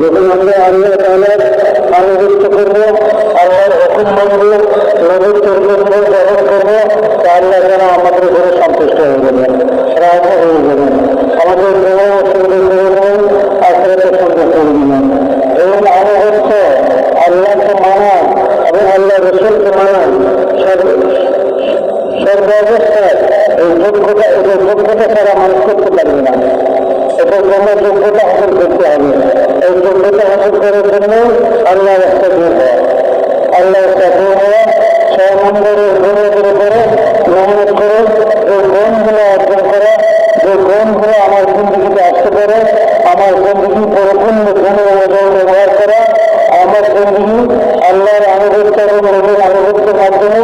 যখন আমরা আল্লাহ তাহলে আনুগত্য করব, আল্লাহর হুকুম মানবো, নবীর করব গ্রহণ করব, তা আল্লাহ তারা আমাদের উপরে সন্তুষ্ট হয়ে যাবে রাজা হয়ে যাবে আমাদের কোনো অসুবিধা করে নেই আখেরাতে সন্তুষ্ট করে দিবেন এবং আনুগত্য আল্লাহকে মানা এবং আল্লাহ রসুলকে মানা সর্বাবস্থায় এই যোগ্যতা এটা যোগ্যতা ছাড়া মানুষ করতে পারবে না। এটা কোনো যোগ্যতা হাসিল করতে হবে। এই যোগ্যতা হাসিল করার জন্য আল্লাহ রাস্তা দিয়ে। আল্লাহ রাস্তা হওয়া ছয় নম্বরের উপরে মেহনত করে এই গুণগুলো অর্জন করা যে গুণগুলো আমার জিন্দগিতে আসতে পারে আমার জিন্দগি পরিপূর্ণ গুণের অনুযায়ী ব্যবহার করা আমার জিন্দগি আল্লাহর আনুগত্য এবং নবীর আনুগত্যের মাধ্যমে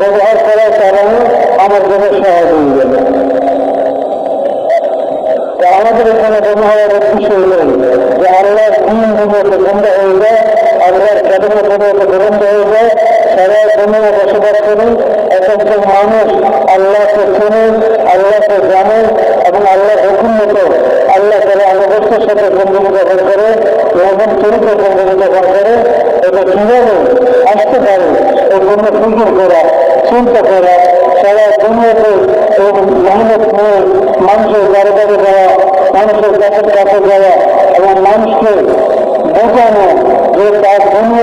ব্যবহার করার কারণে আমার জন্য সহজ হয়ে যাবে তা আমাদের এখানে ব্যবহারের উদ্দেশ্য হল যে আল্লাহ দিন দুনিয়াতে বন্ধ হয়ে যায় আল্লাহর কাঠামো দুনিয়াতে বন্ধ হয়ে যায় সারা দুনিয়া বসবাস করি এক একজন মানুষ আল্লাহকে চেনে আল্লাহকে জানে এবং আল্লাহ হুকুম মতো আল্লাহ তারা আনুগত্যের সাথে বন্ধুকে গ্রহণ করে এবং চরিত্র বন্ধুকে গ্রহণ করে এটা কীভাবে আসতে পারে এই জন্য ফিকির করা চিন্তা করা সারা দুনিয়াতে এই মেহনত নিয়ে মানুষের বারে বারে যাওয়া মানুষের কাছে কাছে যাওয়া এবং মানুষকে বোঝানো যে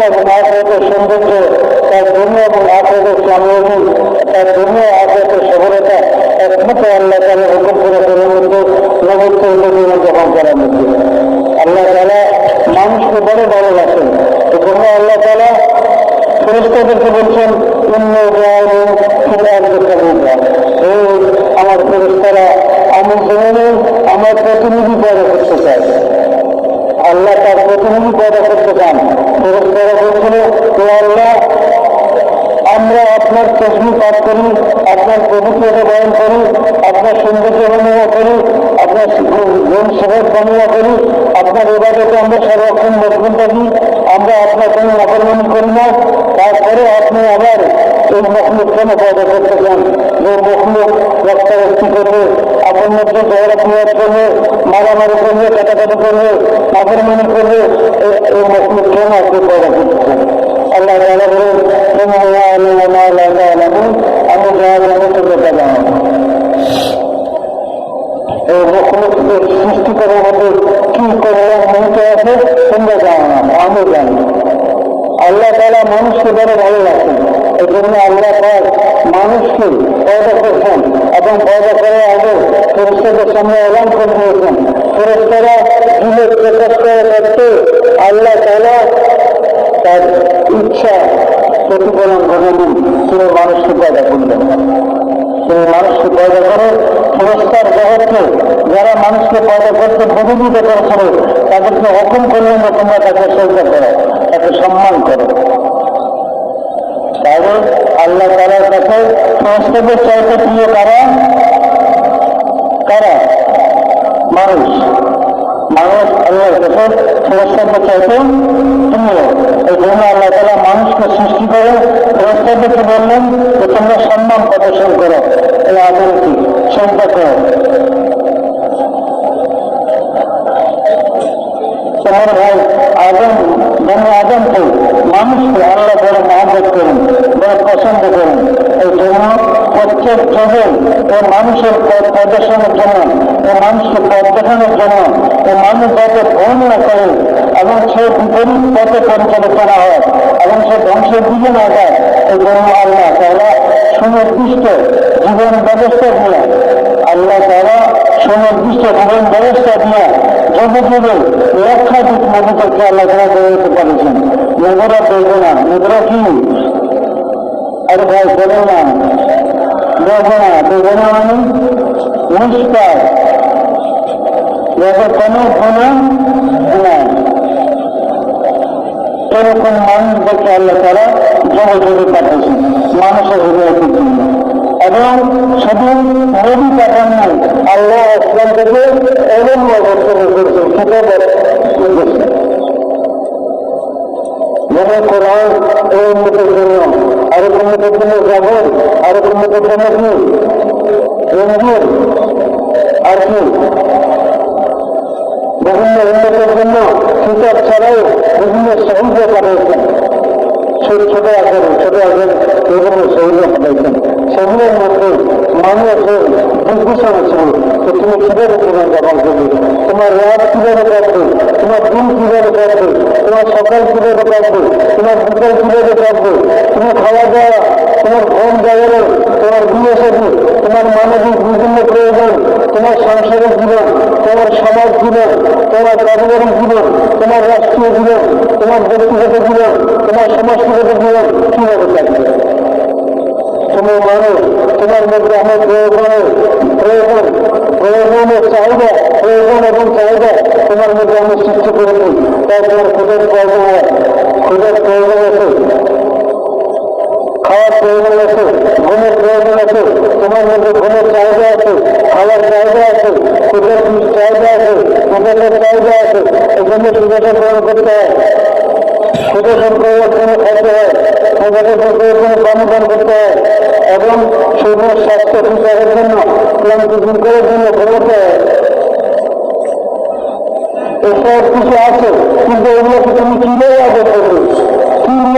তার দুনিয়া এবং আখেরাতের সৌন্দর্য তার দুনিয়া এবং আখেরাতের সাময়িক তার দুনিয়া আখেরাতের সফলতা একমাত্র আল্লাহ তালা হুকুম করে করার মধ্যে নবত্ব জীবন গ্রহণ করার মধ্যে আল্লাহ তালা মানুষকে বড় ভালোবাসেন এজন্য আল্লাহ তালা ফেরেস্তাদেরকে বলছেন অন্য এই আমার ফেরেস্তারা আমি জেনে আমার প্রতিনিধি পয়দা করতে চাই আল্লাহ তার প্রতিনিধি পয়দা করতে চান ফেরেস্তারা বলছিল যে আল্লাহ আমরা আপনার তসবি পাঠ করি আপনার পবিত্রতা বয়ন করি আপনার সৌন্দর্য বর্ণনা করি আপনার গুণ সেবক বর্ণনা করি আপনার এবাদতে আমরা সর্বক্ষণ মজবুত থাকি আমরা আপনার কোনো অপরমানি করি না তারপরে আপনি আবার এই মখলুক কেন পয়দা করতে চান যে মখলুক রক্তারক্তি করবে ঝগড়া পিয়াজ করবে মারামারি করবে কাটাকাটি করবে অপরমানি করবে এই- মখলুক কেন আল্লাহ ইন্না ইয়ালামু মা লা তা'লামুন আমি যা জানি তোমরা তা জানো না। এই মখলুককে সৃষ্টি করার মধ্যে কি কল্যাণ নিহিত আছে তোমরা জানো না আমি জানি আল্লাহ তাআলা মানুষকে বড় ভালোবাসেন এই জন্য আল্লাহ পাক মানুষকে পয়দা করছেন এবং পয়দা করার আগে ফেরেস্তাদের সামনে এলান করে দিয়েছেন ফেরেস্তারা দিলে প্রকাশ করে করতে আল্লাহ তাআলা তার ইচ্ছা প্রতিফলন ঘটালেন তিনি মানুষকে পয়দা করলেন তিনি মানুষকে পয়দা করে পুরস্কার জগৎকে যারা মানুষকে পয়দা করতে প্রতিযোগিত করেছিল তাদেরকে হুকুম করলেন যে তোমরা তাকে শ্রদ্ধা করো তাকে সম্মান করো তাহলে আল্লাহ তালার কাছে পুরস্কারের চাইতে প্রিয় কারা কারা মানুষ মানুষ আল্লাহর কাছে পুরস্কারকে চাইতে প্রিয় এই জন্য আল্লাহ তালা মানুষকে সৃষ্টি করে পুরস্কারকে বললেন যে তোমরা সম্মান প্রদর্শন করো, এই আদরটি করো। তোমার ভাই আদম আদমকে মানুষকে আল্লাহ বড় মহাব্বত করেন, বড় পছন্দ করেন। এই জন্য প্রত্যেক যুগে এই মানুষের পথ প্রদর্শনের জন্য এই মানুষকে পথ দেখানোর জন্য এই মানুষ যাতে ভুল না করে, এবং সে বিপরীত পথে পরিচালিত না হয়, এবং সে ধ্বংসের দিকে না যায় এই জন্য আল্লাহ তারা সুনির্দিষ্ট জীবন ব্যবস্থা দিয়ে, আল্লাহ তারা সুনির্দিষ্ট জীবন ব্যবস্থা দিয়ে যুগে যুগে লক্ষাধিক নদীদেরকে আল্লাহ তারা বেরোতে পারেছেন নদীরা দেখবে না নদীরা কি? আরে ভাই বলে না বেদনা বেদনা মানে নিষ্কার এরকম মানুষদেরকে তারা জমে জমে পাঠিয়েছেন। মানুষের হৃদয়ের এবং শুধু নদী পাঠান নাই আল্লাহ আসলাম থেকে এবং অবস্থা করেছে আর কি বিভিন্ন উন্নতির জন্য কিতাব ছাড়াও বিভিন্ন সহজ পাঠাইছেন ছোট ছোট আকারে ছোট আকারে বিভিন্ন সহজ পাঠাইছেন সেগুলোর মধ্যে মানুষের বিভূষণ ছিল। যে তুমি কীভাবে জীবন যাপন করবে? তোমার রাত কীভাবে কাটবে? তোমার দিন কীভাবে কাটবে? তোমার সকাল কীভাবে কাটবে? তোমার বিকাল কীভাবে কাটবে? তুমি খাওয়া দাওয়া, তোমার ঘুম জাগানো তোমার বিয়ে সাথে তোমার মানবিক বিভিন্ন প্রয়োজন, তোমার সংসারিক জীবন, তোমার সমাজ জীবন, তোমার পারিবারিক জীবন, তোমার রাষ্ট্রীয় জীবন, তোমার ব্যক্তিগত জীবন, তোমার সমাজগত জীবন, কীভাবে কাটবে তুমি মানুষ, তোমার মধ্যে আমার প্রয়োজনের, প্রয়োজন, প্রয়োজনের চাহিদা, প্রয়োজন এবং চাহিদা তোমার মধ্যে আমি সৃষ্টি করেছি। তাই তোমার খুদের প্রয়োজন হয় খুদের প্রয়োজন আছে। খাওয়ার প্রয়োজন আছে, ঘুমের প্রয়োজন আছে তোমার মধ্যে ঘুমের চাহিদা আছে, খাওয়ার চাহিদা আছে খুদের চাহিদা আছে খুদের চাহিদা আছে, এই জন্য সুযোগের গ্রহণ করতে হয়। কোনো হয় কোনো পানিদান করতে হয়, এবং স্বাস্থ্য ঠিক রাখার জন্য দূর করার জন্য ঘুমোতে হয়। এসব কিছু আছে, কিন্তু এগুলোকে তুমি কীভাবে আগে করবে?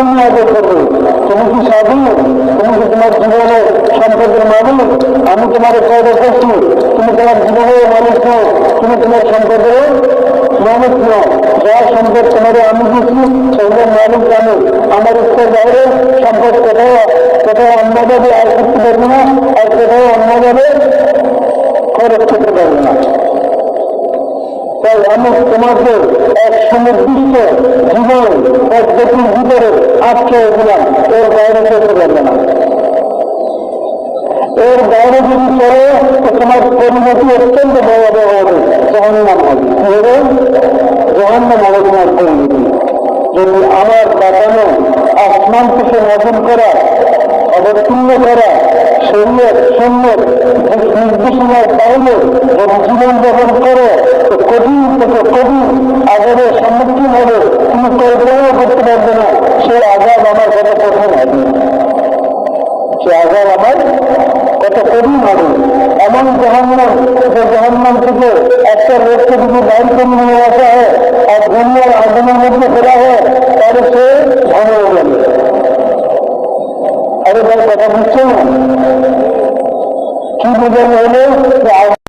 নিয়মে আগে করবে তুমি কি সাধু তুমি আমি তোমার কয়টা করছি তুমি তোমার জীবনের মালিক নও। তুমি তোমার সম্পর্কের মালিক নও। যা সম্পদ তোমার আমি দিচ্ছি সেগুলোর মালিক আমি আমার ইচ্ছার বাইরে সম্পদ কোথাও কোথাও অন্যভাবে আর করতে পারবে না, আর কোথাও অন্যভাবে খরচ করতে পারবে না। তাই আমি তোমাকে এক সুনির্দিষ্ট জীবন পদ্ধতির ভিতরে আশ্রয় দিলাম এর বাইরে করতে পারবে না। এর বাইরে যদি চলে, তো তোমার পরিণতি অত্যন্ত ভয়াবহ হবে। জহন্নাম হবে। জহন্নাম হবে তোমার পরিণতি। যদি আমার বাঁচানো, আসমান থেকে নাজিল করা, অবতীর্ণ করা, শরীরের সুন্দর নির্দেশনার যদি জীবন যাপন করো কঠিন থেকে কঠিন সম্মুখীন হবে তুমি কল্পনাও করতে পারবে না সে আজাব আমার কত কঠিন হবে সে আজাব আমার কত কঠিন হবে এমন জাহান্নাম যে জাহান্নাম থেকে একটা লোককে যদি বাইর নিয়ে আসা হয় আর দুনিয়ার আগুনের মধ্যে ফেলা হয় তাহলে সে ভালো হয়ে যাবে আরে ভাই, কথা বুঝছ না কি বোঝানো হলো? যে আগ-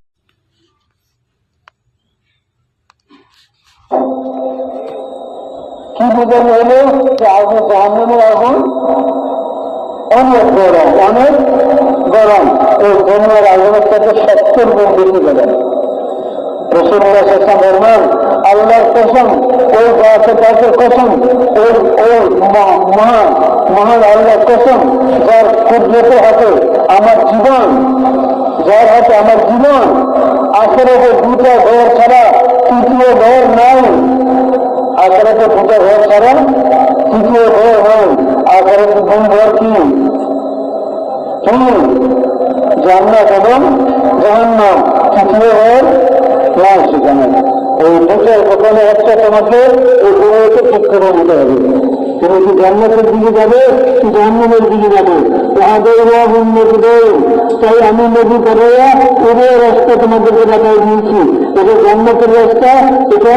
কি বোঝানো হলো যে আগুন জাহান্নামের আগুন অনেক গরম অনেক গরম। দুনিয়ার আগুনের সাথে সত্তর গুণ বেশি হাতে আমার জীবন, যার হাতে আমার জীবন, আখেরাতে দুটা ঘর ছাড়া তৃতীয় ঘর নাই। আখেরাতে দুটা ঘর ছাড়া তৃতীয় ঘর কোন ঘর কি? কি জান্নাত এবং জাহান্নাম। তৃতীয় ঘর নাই সেখানে। এই দুটোর প্রথমে একটা তোমাকে এই দুটোকে ঠিক করে হবে। তুমি কি জান্নাতের দিকে যাবে কি জাহান্নামের দিকে যাবে? তাহাদের উন্নতি তাই আমি নদী করে উভয় রাস্তা তোমাদেরকে দেখাই দিয়েছি। এটা জান্নাতের রাস্তা, এটা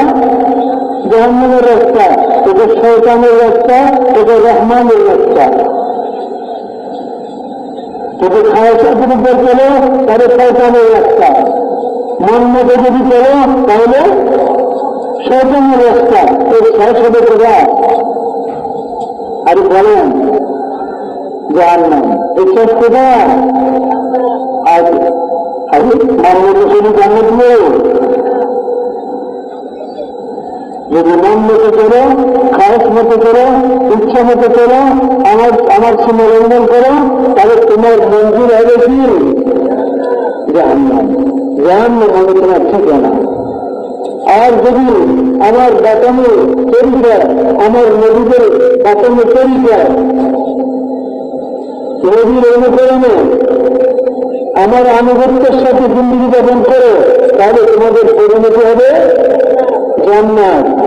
জাহান্নামের রাস্তা, এটা শৈতানের রাস্তা, এটা রহমানের রাস্তা। যদি খাওয়ার যদি চলো, তাহলে শৈতানের রাস্তা মন মতো যদি চলো, তাহলে শৈতানের রাস্তা এর শত প্রজা আর বলেন, যার নাম? এই সব কোথায় আর, মন মতো শুধু জানিয়ে দিও। যদি মন মতো করো, খারাপ মতো করো, ইচ্ছা মতো করো, আমার আমার সমালম্বন করো, তাহলে তোমার মঞ্জুর হবে কি? জাহান্নাম। জাহান্নাম হবে তোমার ঠিকানা। আর যদি আমার বাতানো তরিকা, আমার নদীদের বাতানো তরিকা নদীর অনুকরণে আমার আনুগত্যের সাথে জিন্দগি যাপন করো, তাহলে তোমাদের পরিণতি হবে জান্নাত।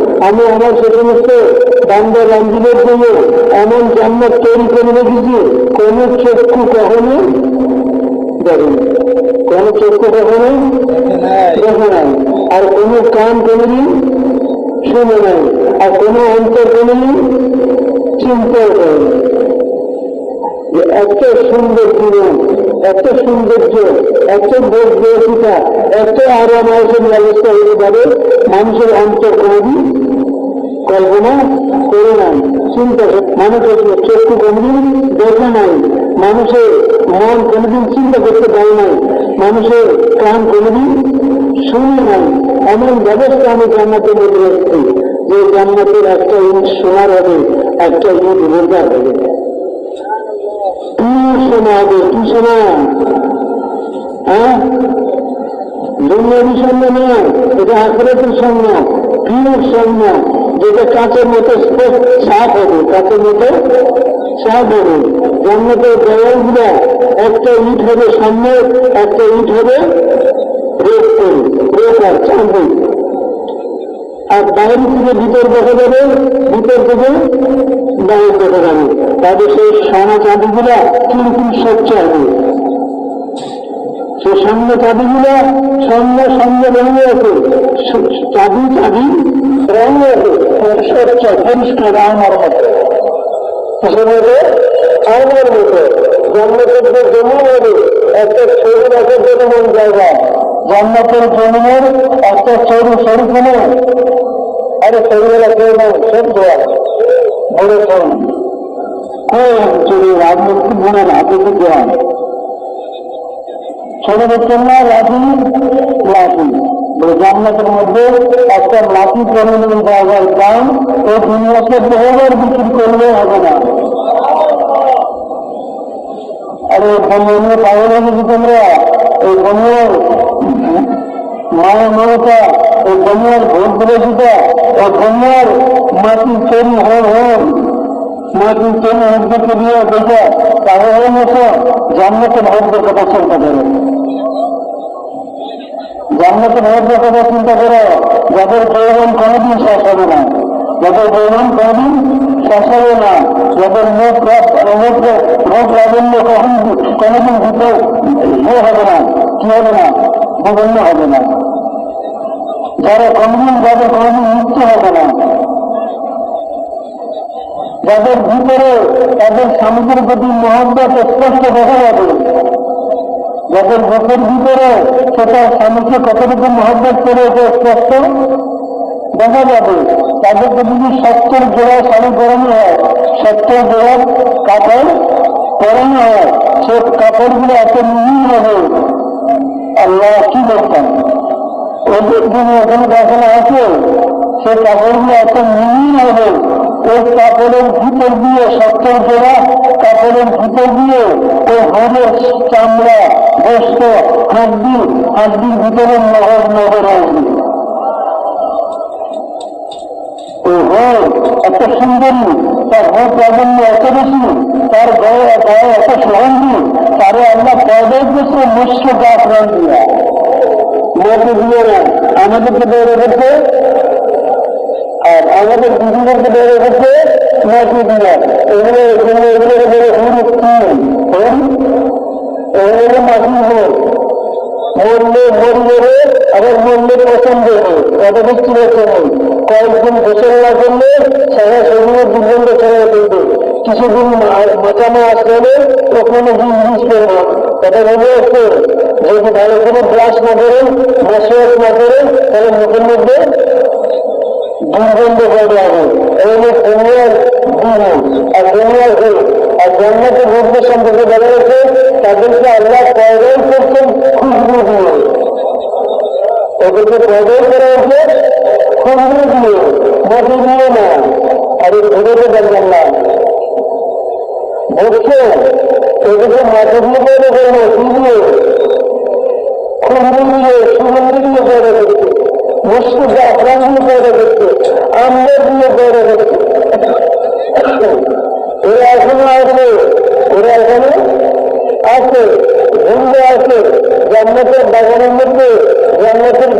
আমি আমার সে সমস্ত বান্ধব বান্ধবের জন্য এমন জান্নাত তৈরি করে রেখেছি, কোন চক্ষু কখনো দেখেন। কোন চক্ষু কখনো দেখে নাই। আর কোন কান কোনদিন শুনে নাই। আর কোন অন্তর কোনদিন চিন্তাও করে নাই। যে এত সুন্দর জীবন, এত সৌন্দর্য, এত বোধ এত আরাম ব্যবস্থা হতে পারে মানুষের অন্তর কোনদিন কল্পনা করে নাই, চিন্তা মানুষের চক্ষু কোনদিন দেখে নাই। মানুষের মন কোনদিন চিন্তা করতে পারে নাই। মানুষের কান কোনদিন শুনে নাই। এমন ব্যবস্থা আমি জান্নাতের মধ্যে রেখেছি, যে জান্নাতের একটা ইট সোনার হবে, একটা ইট রোজগার হবে। কি কি হ্যাঁ? সৈন্য যেটা কাঁচের মতো সাফ হবে, কাঁচের মতো সাফ হবে। জান্নাতের দেওয়ালগুলা একটা ইট হবে সামনে, একটা ইট হবে আর বাইরে থেকে ভিতর দেখা যাবে, ভিতর থেকে বাইরে দেখা যাবে। তাদের সেই সোনা চাঁদিগুলা কীরকম স্বচ্ছ হবে। সে সামনে চাঁদিগুলা স্বর্ণ স্বর্ণ রঙে আছে। চাঁদি চাঁদি স্বচ্ছ পরিষ্কার মতো কিসের মতো আমার মতো জন্মচন্দ্র জমি হবে একটা ছবি রাখার জন্য মন জায়গা জন্মপুর জমিনের একটা সরু সরু কোনো মনে জান্নাতের মধ্যে একটা লাঠি পরিমাণ জায়গার দাম এই দুনিয়াকে বহুবার বিক্রি করলে হবে না। আরে বনিয়ে পাগল হয়ে গেছি তোমরা। এই বনিয়ার মায়ের মমতা, এই বনিয়ার ভোট বিরোধিতা এই বনিয়ার মাটি তৈরি হয়ে হয়ে, মাটি দেখে পাগল মতো জান্নাতের ভোটদের কথা চিন্তা করে। জান্নাতের ভোটদের কথা চিন্তা করে। যাদের প্রয়োজন কোনোদিন শেষ হবে না। যাদের প্রয়োজন কোনোদিন শেষ হবে না। যাদের মুখ রোগ কখন কোনোদিন দিতে ইয়ে হবে না, কি হবে না বিভিন্ন হবে না। যারা কোনোদিন, যাদের কোনোদিন মৃত্যু হবে না। যাদের ভিতরে তাদের স্বামীদের প্রতি মহব্বত স্পষ্ট দেখা যাবে। যাদের বুকের ভিতরে সেটা স্বামীকে কতটুকু মহব্বত করে স্পষ্ট? দেখা যাবে তাদেরকে যদি সত্তর জোড়া শাড়ি গরম হয়। সত্তর জোড়া কাপড় গরম হয়। সে কাপড়গুলো এত মিহি হবে। আল্লাহ কি করতাম ওদের যিনি ওখানে দেখানো আছে? সে কাপড়গুলো এত মিহি হবে। ওই কাপড়ের ভিতর দিয়ে সত্তর জোড়া কাপড়ের ভিতর দিয়ে ওই হরের চামড়া গোস্ত হাড্ডি হাড্ডির ভিতরে নহর নহর আসবে। এত সুন্দরী, তার হর প্রাধান্য এত বেশি, তার গায়ে গায়ে এত সুগন্ধি, তারে আল্লাহ পয়দায় করছে মিশ্র গাছ, রং দিয়া। আমাদেরকে বেড়ে গেছে আর আমাদের দিদিদেরকে বেড়ে গেছে মেয়েকে দিয়ে এগুলো এগুলো এগুলো এগুলো হুরু কি এগুলো মাটি মরলে মরলে আবার মরলে পছন্দ হবে কিছু রয়েছে নেই কয়েকদিন গোসল না করলে সারা শরীরে দুর্গন্ধ ছড়িয়ে ফেলবে। কিছুদিন মাচানো আসলে ওখানে জিনিস জিনিস করবে কথা ভেবে আসছে যদি ভালো করে ব্রাশ না করেন মেসওয়াশ না করেন তাহলে মুখের মধ্যে দুর্গন্ধ করে হবে এই যে দুনিয়ার দিন আর দুনিয়ার দিন আর জন্মতে ভোগের সম্পর্কে বলা হয়েছে, তাদেরকে আল্লাহ পয়দান করছেন খুশবু দিয়ে। ওদেরকে খুশবু দিয়ে মাটি দিয়ে না। আর এই ভেবে দেখবেন না। বুঝছে এদিকে মাটি দিয়ে তৈরি করব কি দিয়ে। খুশবু দিয়ে মুসলিম জাফরান দিয়ে করে রেখেছে আমরা দিয়ে করে রেখেছে ওরা এখনও আছে ওরা এখানে আছে হিন্দু আছে, জান্নাতের বাগানের মধ্যে, জান্নাতের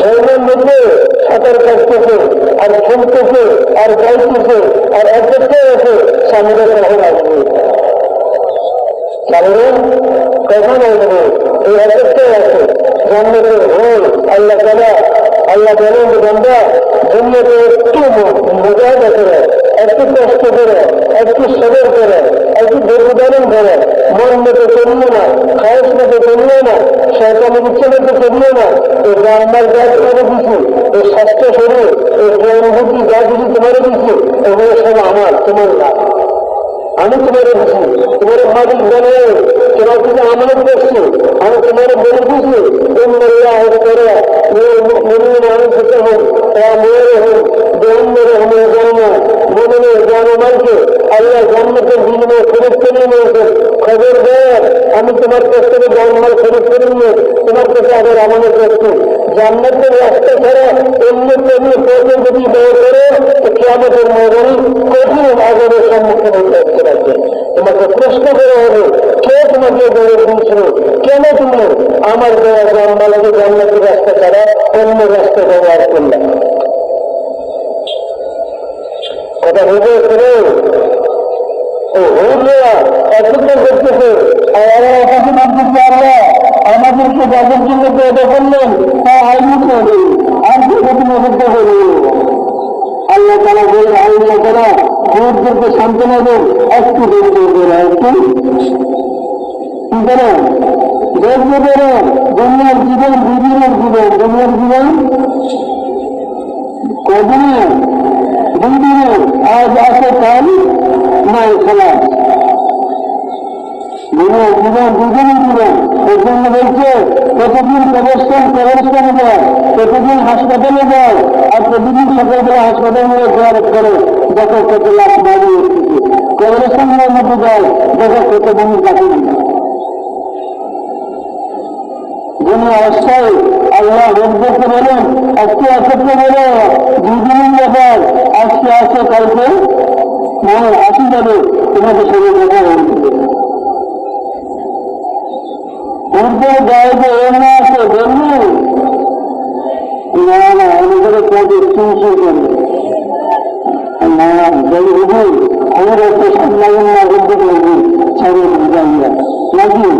ঝর্ণের মধ্যে সাঁতার কাটতেছে, আর খেলতেছে, আর গাইতেছে আর অপেক্ষায় আছে সামনে কখন আসবে। সামনে কখন আসবে? এই অপেক্ষায় আছে জান্নাতের ভোর আল্লাহ তালা আল্লাহ বলেন বন্ধা দুনিয়াতে একটু মজা করে, একটু কষ্ট করে, একটু সদর করে, একটু দুর্বদারণ করে মন মতো চলিও না খায়স মতো চলিও না সরকারের ইচ্ছে মতো চলিও না এই জানবার গাছ করে দিছি এই স্বাস্থ্য শরীর এই অনুভূতি যা কিছু তোমার দিছি, এগুলো সব আমার, তোমার না আমি তোমার দিছি তোমার মালিক জানে তোমার কিছু আমানত করছি আমি তোমার বলে দিছি ইন্নাল্লাহ করে মুমিন মানুষ হতে হোক তারা মেয়ের হোক বেহন্দের হমে জন্ম মুমিনের জানমালকে আল্লাহ জান্নাতের বিনিময়ে ফেরত নিয়েছে খবর দেয়, আমি তোমার কাছ থেকে জানমাল ফেরত করে নিয়ে তোমার কাছে আবার আমানত রাখছি। জান্নাতের রাস্তা ছাড়া অন্য তেমনি পথে যদি ব্যয় করে কেমতের ময়দানে কঠিন আজাদের সম্মুখীন হতে পারবে তোমাকে প্রশ্ন করা হবে কেন আমার দেওয়া জানমালকে জান্নাতের রাস্তা ছাড়া অন্য রাস্তা ব্যবহার করলে? কথা বুঝে করে আমাদেরকে যাদের জন্য এটা করলেন, তা আইনি করে আর কি প্রতিমা আল্লাহ তারা বলে আইনা করা ভোটদেরকে সান্ত্বনা দেন, একটু দেখতে করে একটু দেখবে করে দুনিয়ার আজ আছে কাল নাই খেলা জন্য বলছে প্রতিদিন প্রদর্শন প্রদর্শনে যায় প্রতিদিন হাসপাতালে যায় আর প্রতিদিন সকালবেলা হাসপাতালে জিয়ারত করে দেখো কত লাখ বাড়ি প্রদর্শনের মধ্যে যায়। দেখো কত মানুষ বাকি যিনি অবস্থায় উর্দু না আছে না না আমাদের কাজে করবে একটা সামলাবেন না বলতে পারবি ছাড়িয়ে নাকি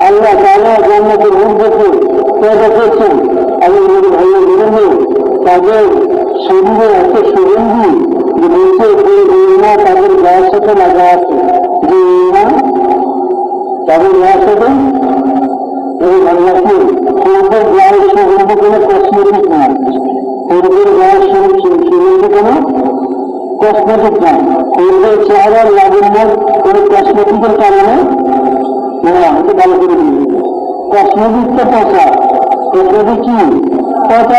আল্লাহ তারা জান্নাতের মধ্যে পয়দা করছেন আমি যদি ভালো বলব তাদের শরীরে এত সুগন্ধি যে বলছে না তাদের গায়ের সাথে লাগা আছে। যে না তাদের গায়ের সাথে? এই আল্লাহকে পূর্বের গায়ের সুগন্ধি কোনো কসমেটিক না। পূর্বের গায়ের সুগন্ধি কোনো কসমেটিক না। পূর্বের চেহারার লাবণ্যের কোনো কসমেটিকের কারণে? না এটা ভালো করে দিন কসমেটিক তো পচা। কসমেটিক কি পচা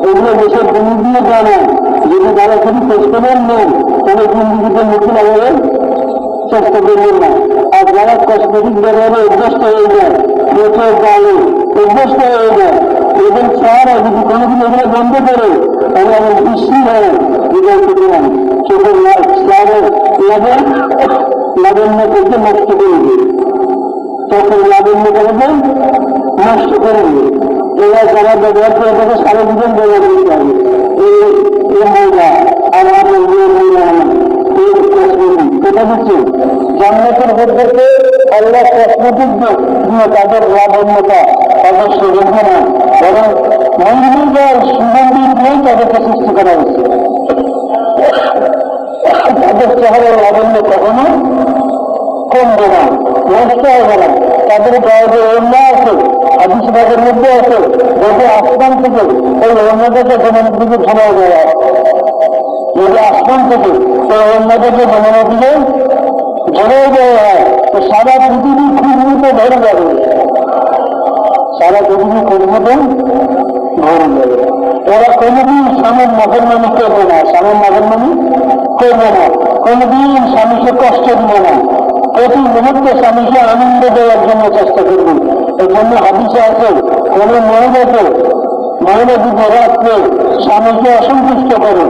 এগুলো দেশের দিয়ে জানে যদি তারা শুধু কষ্টমের নেন তাহলে মুখে লাগাবেন চেষ্টা করবেন না আর যারা কসমেটিক ব্যবহারে অভ্যস্ত হয়ে যায় প্রচুর গালে অভ্যস্ত হয়ে যায় এবং চেহারা যদি কোনোদিন এগুলো বন্ধ করে তাহলে আমার বৃষ্টি হয় পারে চোখের চেহারের লাভের লাভেন্য করতে নষ্ট করে তখন লাভেন্য করবে নষ্ট করে এরা যারা ব্যবহার সারা জীবন ব্যবহার করতে হবে এই মহিলা আর আমাদের কসমেটিক দিচ্ছে। জান্নাতের তাদের লাভন্যতা করা হয়েছে। তাদের চেহারার লাভন্য কখনো কমবে না, নষ্ট হবে না। তাদের গায়ে অন্য আছে আদিসবাগের মধ্যে আছে যদি আসমান থেকে ওই অন্যদেরকে জনের দিকে ঘনায় দেওয়া যদি আসমান থেকে অন্যদেরকে জনের দিকে দেওয়া হয় তো সারা পৃথিবী ধরে যাবে সারা পৃথিবী ধরে যাবে ওরা কোনোদিন স্বামীর মুসলমানি করবে না স্বামীর মুসলমানি করবে না। কোনোদিন স্বামীকে কষ্ট দিবে না। প্রতি মুহূর্তে স্বামীকে আনন্দ দেওয়ার জন্য চেষ্টা করবেন এই জন্য হাদিসে আছে কোন মহিলাকে মহিলা যদি রাত্রে স্বামীকে অসন্তুষ্ট করে।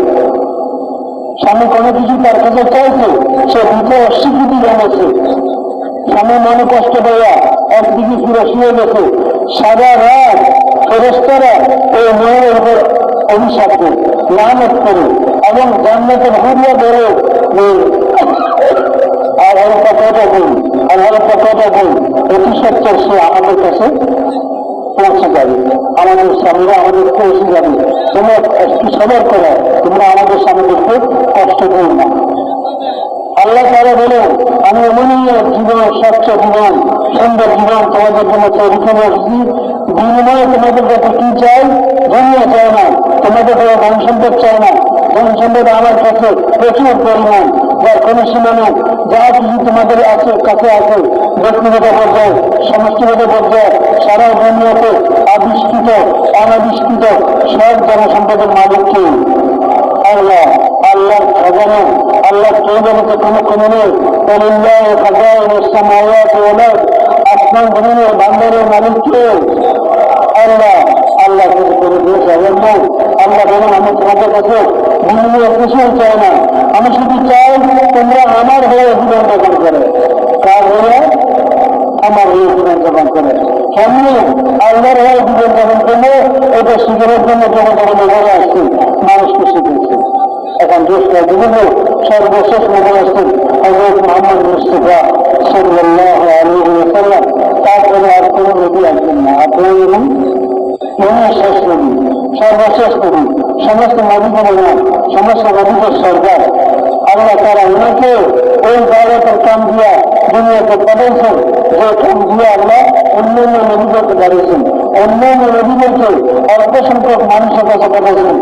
স্বামী কোনো কিছু তার কাছে চাইছে, সে দিতে অস্বীকৃতি জানাচ্ছে। স্বামী মনে কষ্ট পাইয়া একদিকে পুরো শুয়ে গেছে। সারা রাত ফেরস্তারা এই মেয়ের উপর অভিশাপ করে লানত করে এবং জান্নাতের হুরিয়া ধরে আর হলকা কটা বই আর হলকা কটা বই অতি সে আমাদের কাছে পৌঁছে যাবে। আমাদের স্বামীরা আমাদের পৌঁছে যাবে। তোমরা একটু সবার করে, তোমরা আমাদের স্বামীদেরকে কষ্ট করো না। আল্লাহ তারা বলে আমি এমনই জীবন, স্বচ্ছ জীবন, সুন্দর জীবন তোমাদের জন্য তৈরি করে আসছি। বিনিময়ে তোমাদের কাছে কি চাই? দুনিয়া চায় না, তোমাদের কাছে ধন সম্পদ চায় না ধন সম্পদ আমার কাছে প্রচুর পরিমাণ যার কোনো সীমা নেই যা কিছু তোমাদের আছে, কাছে আছে, ব্যক্তিগত পর্যায়ে, সমষ্টিগত পর্যায়ে, সারা দুনিয়াতে আবিষ্কৃত, অনাবিষ্কৃত সব জনসম্পদের মালিককে আল্লাহ আল্লাহ খাজানা আল্লাহ কেবলকে কোনো কোনো নেই। অলিল্লাহ খাজান সামায়াত ওলাদ আসমান বান্দারের মালিককে আল্লাহ আল্লাহ করে দিয়েছে আল্লাহ বলেন আমি তোমাদের কাছে বিনিময় কিছুই চাই না। আমি শুধু চাই তোমরা আমার হয়ে জীবন করে। কার হয়ে? আমার হয়ে জীবন করে। কেমনি আল্লাহর হয়ে জীবন করলে এটা শিখের জন্য জনগণ নজরে আসছে, মানুষকে শিখেছে। এখন দেশটা বিভিন্ন সর্বশেষ নজর আসছেন হজরত মোহাম্মদ মুস্তফা সাল্লাহ সাল্লাম তারপরে আর কোনো নদী আসবেন না। আপনার শেষ নদী সর্বশেষ নদী সমস্ত নদীগুলো সমস্ত নদীদের সরকার আল্লাহ তারা ওনাকে ওই জায়গাটার কাম দিয়া, দুনিয়াতে পাঠাইছেন, যে কাম দিয়ে আল্লাহ অন্যান্য নদীদেরকে বাড়িয়েছেন অন্যান্য নদীদেরকে অল্প সংখ্যক মানুষের কাছে পাঠাইছেন।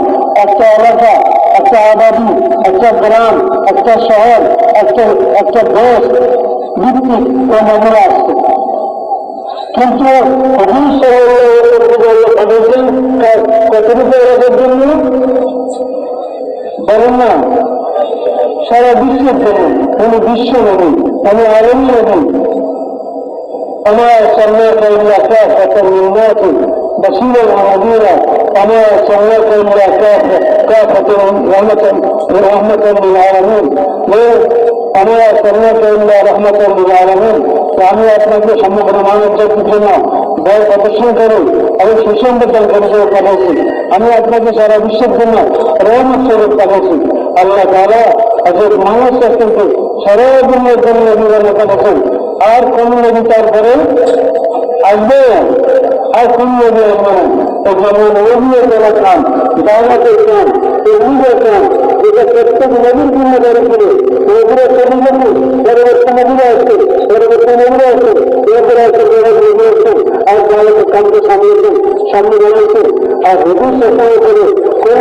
একটা এলাকা, একটা আবাদি, একটা গ্রাম, একটা শহর, একটা একটা দেশ, ভিত্তিক নদীরা আসছে কিন্তু হুজুর পাঠিয়েছেন কতটুকু এলাকার জন্য বলেন না সারা বিশ্বের জন্য কোনো বিশ্ব নদী কোনো আলমী নদী وما أرسلناك إلا كافة للناس بشيرا ونذيرا وما أرسلناك إلا كافة كافة رحمة رحمة للعالمين আমি আপনাকে সম্মুখীন মানবতার পিছনে ভয় প্রদর্শন করি আমি সুসম্পদান করে পাঠাচ্ছি আমি আপনাকে সারা বিশ্বের জন্য রহমত স্বরূপ পাঠাচ্ছি। আল্লাহ তারা একজন মানুষ কিন্তু সর্বজনের জন্য নিবেদন করেছেন আর কোন নদী তারপরে আসবে আর কোন নদী আসবে তো যেমন নদীও তোলা খান দাওয়াতে খান এগুলো খান যেটা প্রত্যেক নদীর জন্য দাঁড়ি করে এগুলো যাবে পরবর্তী নদীরা আসছে পরবর্তী নদীরা আসছে এরপরে আসছে নদী আসছে আর দাওয়াতে কামকে সামনেছে সামনে বানাইছে আর হুজুর চেষ্টা করে কোন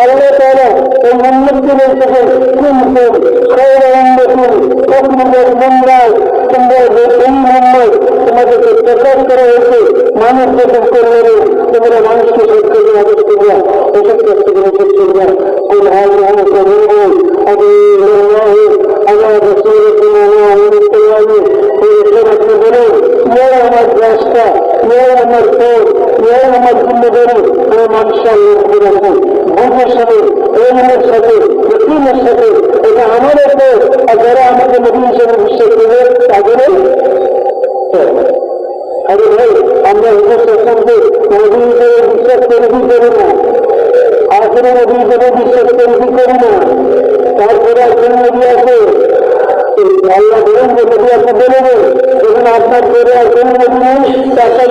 আল্লাহ তারা এই মন্দিরকে বলতেছেন কিন্তু খৈর অম্বতুল মুম্বাই তোমরা এই মুম্বাই তোমাদেরকে প্রকাশ করা হয়েছে মানুষ যখন করবে তোমরা মানুষকে সত্য আদেশ করবা এসব করতে সত্য করবা কোন হাল রহমত করবে আগে আমার রসুল আমার রাস্তা আমার পথ আমার জিম্মেদারি ও মানুষের বুঝের সাথে এমনের সাথে ইসলামের সাথে এটা আমাদের পথ আর যারা আমাদের নবী হিসেবে বিশ্বাস করবে তাদেরও আরে ভাই আমরা সাসনকে নবী হিসেবে বিশ্বাস করি কি করি না আসলে নবী হিসেবে বিশ্বাস করি করি না তারপরে একজন নবী আছে আপনার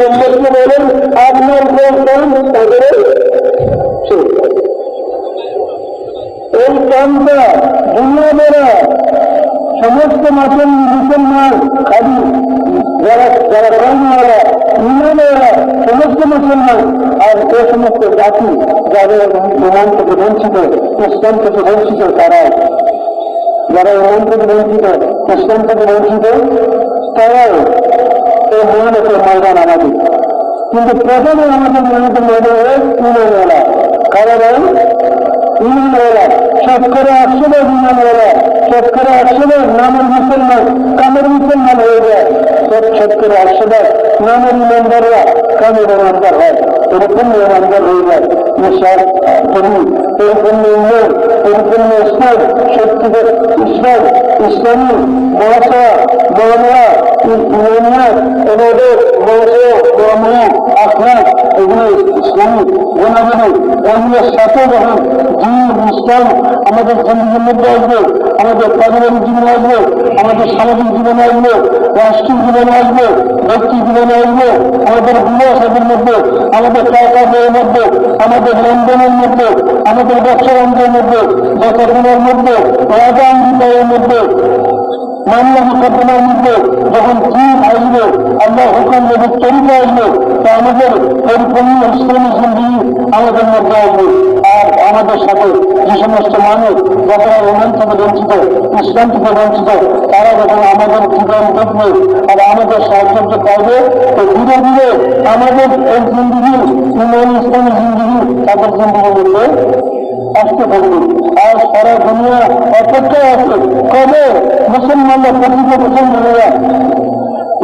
উন্মতকে বলেন, আপনার কোন তাদের এই কামটা দুনিয়া বেড়া সমস্ত মাসের মুসলমান খালি যারা যারা ইমানেরা সমস্ত মুসলমান, আর যে সমস্ত জাতি যাদের ইমান থেকে বঞ্চিত ইসলাম থেকে বঞ্চিত তারা যারা ইমান থেকে বঞ্চিত ইসলাম থেকে বঞ্চিত, তারাও এই মহানতের ময়দান আমাদের কিন্তু প্রথমে আমাদের মহানতের ময়দান ইমানওয়ালা কারণ ইমানওয়ালা শতকরা একশো ভাগ ইমানওয়ালা শতকরা একশো ভাগ নামের মুসলমান, কামের মুসলমান হয়ে যায়। ছোট ছোট করে একশো বার নানান মেম্বাররা কামের মেম্বার হয় এরকম মেম্বার হয়ে উন্নয়ন পরিপূর্ণ ইসলাম সত্যিকার ইসলাম ইসলামী মহাসা মহামা ইউনিয়ন এদের আখলাক এগুলো ইসলামী গুণাগুণি এগুলোর সাথে যখন দিন ইসলাম আমাদের জিন্দগির মধ্যে আসবে, আমাদের পারিবারিক জীবনে আসবে, আমাদের সামাজিক জীবনে আসবে, রাষ্ট্রীয় জীবনে আসবে, ব্যক্তি জীবনে আসবে, আমাদের বিলাসের মধ্যে, আমাদের টাকা মধ্যে, আমাদের লেনদেনের মধ্যে, আমাদের ব্যবসা বাণিজ্যের মধ্যে বেতনের মধ্যে, রাজা মধ্যে, মামলা মোকদ্দমার মধ্যে, যখন দিন আসবে, আল্লাহ হুকুম যদি তরিকা আসবে, তো আমাদের পরিপূর্ণ ইসলামী জিন্দিগি আমাদের মধ্যে আসবে, আর আমাদের সাথে যে সমস্ত মানুষ যারা ইমান থেকে বঞ্চিত ইসলাম থেকে বঞ্চিত, তারা যখন আমাদের জীবন দেখবে আর আমাদের সাহায্য পাইবে তো ধীরে ধীরে আমাদের এই জিন্দিগি ইমান ইসলামী জিন্দিগি তাদের জিন্দিগির মধ্যে আসতে থাকবে। আর সারা দুনিয়া অপেক্ষায় আছে। কবে মুসলমানরা প্রকৃত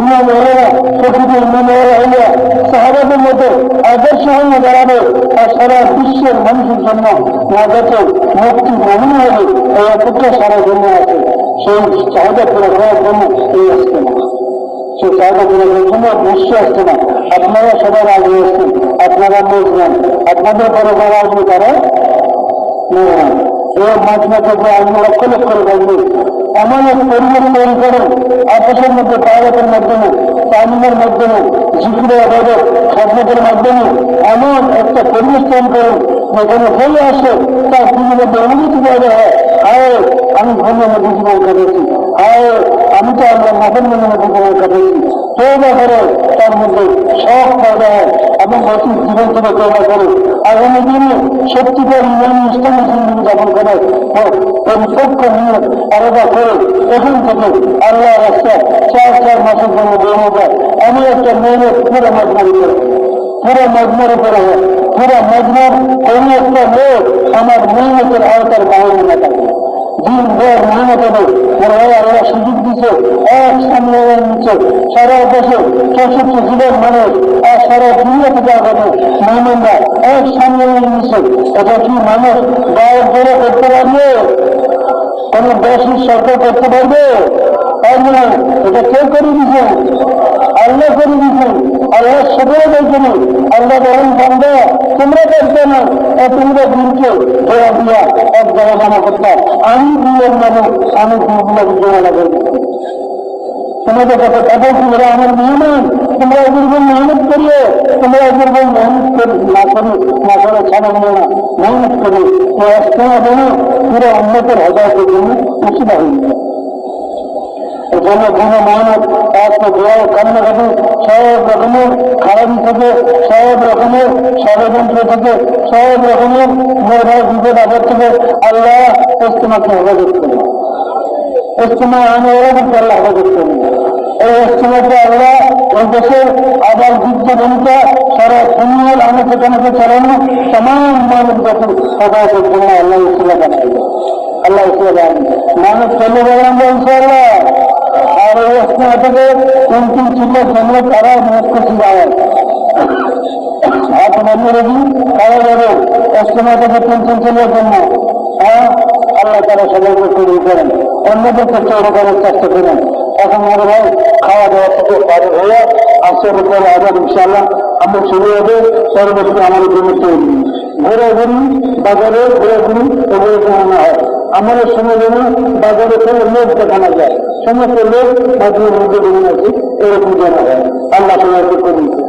মুসলমানেরা ইমামেরা প্রকৃত ইমামেরা হইয়া সাহাবাদের মতো আদর্শ হয়ে দাঁড়াবে আর সারা বিশ্বের মানুষের জন্য নাগত মুক্তি মনে হবে এই অপেক্ষা সারা দুনিয়া আছে সেই চাহিদা পুরো করার জন্য এই আসছে না সেই চাহিদা পুরো জন্য বিশ্ব আসছে না আপনারা সবার আগে আসছেন আপনারা বুঝবেন আপনাদের পরে যারা আসবে তারা মাধ্যমে থেকে আমি লক্ষ লক্ষ পরিবেশ তৈরি করেন আপসের মধ্যে পায়রাতের মাধ্যমে তালিমের মাধ্যমে জিকিরে আবাদত খাদ্যের মাধ্যমে এমন একটা পরিবেশ তৈরি করেন যেখানে হয়ে আসে, তার জীবনে অনুভূতি পাওয়া হয় আয় আমি ধর্মের মধ্যে জীবন কাটাচ্ছি আয় আমি তো আমরা মাফের মধ্যে জীবন কাটাচ্ছি তৈবা করে তার মধ্যে শখ পাওয়া হয় এবং অতি জীবন থেকে তৈবা করে আগামী দিনে সত্যিকার ইমান ইসলামী জিন্দগি যাপন করে পরিপক্ষ নিয়ে আলাদা করে এখান থেকে আল্লাহ রাস্তা চার চার মাসের জন্য বেরিয়ে যায়। আমি একটা মেয়ের পুরো মজমারি করে পুরো মজমার হয় পুরো মজমার কোনো একটা মেয়ের আমার মেহনতের আওতার বাইরে না থাকে দিন ভোর মেহনত আর ওই আল্লাহ সুযোগ দিচ্ছে এক সামনে নিচ্ছে সারা দেশে চৌষট্টি জেলার মানুষ আর সারা দুনিয়া থেকে আগামী মেহমানরা এক সামনে নিচ্ছে এটা কি মানুষ করতে পারবে কোন দেশের সরকার করতে পারবে? পারবে না এটা কেউ করে দিচ্ছেন আল্লাহ করে দিচ্ছেন আল্লাহ সবাই বলছেন আল্লাহ বলেন, বান্দা, তোমরা করতে না। ও তোমরা দিনকে ধরা দিয়া এক জায়গা জমা করতে আমি দিনের মানে আমি দিনগুলো জমা করব। তোমাদের কাছে কথা তোমরা আমার মেহমান তোমরা মেহনত করিও। তোমরা মেহনত করি না করি ছাড়া মেহনত করি পুরো উন্নতের হতাহতের জন্য জন্য কোনো মেহনত এক দোয়ার কান্নাকাটি সব রকমের খারাপি থেকে, সব রকমের ষড়যন্ত্র থেকে, সব রকমের নির্ভয় বিপদ আপদ থেকে আল্লাহ ইস্তেমাকে হেফাজত করি ইস্তেমা আনে ওরা কিন্তু আল্লাহ হেফাজত করি এই ইস্তেমাকে আল্লাহ এই দেশের আবার যুদ্ধ জনিতা সারা দুনিয়ার আনে সেখানে চালানো তাম মানব জাতির হেফাজতের জন্য আল্লাহ বানাই আল্লাহ ইসলাম মানুষ চলে গেলাম ইনশাআল্লাহ। আর ওই ইস্তেমা থেকে তিন তিন চিল্লা জন্য তারা মুখ্য যায় হাত বন্ধ রেখি তারা যাবে থেকে তিন তিন চিল্লার জন্য হ্যাঁ আল্লাহ তারা সবাইকে করেন অন্যদেরকে তৈরি করার চেষ্টা করেন এখন মনে হয় খাওয়া দাওয়া থেকে পারে হয়ে আসছে উপরে আজাদ ইনশাল্লাহ আমরা পরবর্তী আমাদের জন্য তৈরি ঘোরাঘুরি বাজারে ঘোরাঘুরি এগুলো জানানো হয় আমাদের সময় যেন বাজারে কোনো লোক দেখানো যায়। সমস্ত লোক বাজারের মধ্যে এরকম জানা হয় আল্লাহ করে দিচ্ছে